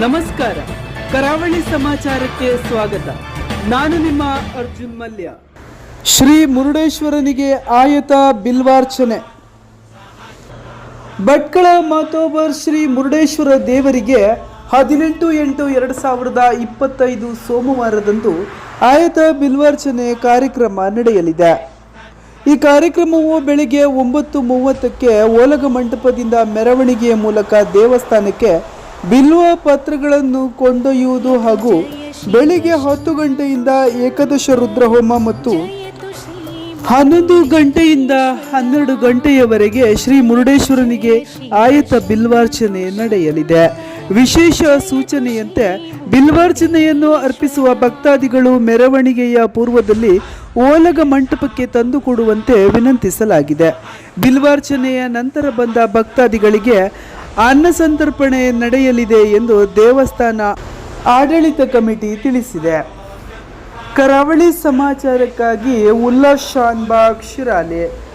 ನಮಸ್ಕಾರ. ಕರಾವಳಿ ಸಮಾಚಾರಕ್ಕೆ ಸ್ವಾಗತ. ನಾನು ನಿಮ್ಮ ಅರ್ಜುನ್ ಮಲ್ಯ. ಶ್ರೀ ಮುರುಡೇಶ್ವರನಿಗೆ ಆಯತ ಬಿಲ್ವಾರ್ಚನೆ. ಭಟ್ಕಳ ಮಾತೋಬರ್ ಶ್ರೀ ಮುರುಡೇಶ್ವರ ದೇವರಿಗೆ ಹದಿನೆಂಟು ಎಂಟು ಎರಡು ಸಾವಿರದ ಇಪ್ಪತ್ತೈದು ಸೋಮವಾರದಂದು ಆಯತ ಬಿಲ್ವಾರ್ಚನೆ ಕಾರ್ಯಕ್ರಮ ನಡೆಯಲಿದೆ. ಈ ಕಾರ್ಯಕ್ರಮವು ಬೆಳಿಗ್ಗೆ ಒಂಬತ್ತು ಮೂವತ್ತಕ್ಕೆ ಓಲಗ ಮಂಟಪದಿಂದ ಮೆರವಣಿಗೆಯ ಮೂಲಕ ದೇವಸ್ಥಾನಕ್ಕೆ ಬಿಲ್ವ ಪತ್ರಗಳನ್ನು ಕೊಂಡೊಯ್ಯುವುದು ಹಾಗೂ ಬೆಳಿಗ್ಗೆ ಹತ್ತು ಗಂಟೆಯಿಂದ ಏಕದಶ ರುದ್ರಹೋಮ ಮತ್ತು ಹನ್ನೊಂದು ಗಂಟೆಯಿಂದ ಹನ್ನೆರಡು ಗಂಟೆಯವರೆಗೆ ಶ್ರೀ ಮುರುಡೇಶ್ವರನಿಗೆ ಆಯತ ಬಿಲ್ವಾರ್ಚನೆ ನಡೆಯಲಿದೆ. ವಿಶೇಷ ಸೂಚನೆಯಂತೆ ಬಿಲ್ವಾರ್ಚನೆಯನ್ನು ಅರ್ಪಿಸುವ ಭಕ್ತಾದಿಗಳು ಮೆರವಣಿಗೆಯ ಪೂರ್ವದಲ್ಲಿ ಓಲಗ ಮಂಟಪಕ್ಕೆ ತಂದುಕೊಡುವಂತೆ ವಿನಂತಿಸಲಾಗಿದೆ. ಬಿಲ್ವಾರ್ಚನೆಯ ನಂತರ ಬಂದ ಭಕ್ತಾದಿಗಳಿಗೆ ಅನ್ನ ಸಂತರ್ಪಣೆ ನಡೆಯಲಿದೆ ಎಂದು ದೇವಸ್ಥಾನ ಆಡಳಿತ ಕಮಿಟಿ ತಿಳಿಸಿದೆ. ಕರಾವಳಿ ಸಮಾಚಾರಕ್ಕಾಗಿ ಉಲ್ಲಾಸ್ ಶಾನ್ಬಾಗ್ ಶಿರಾಲೆ.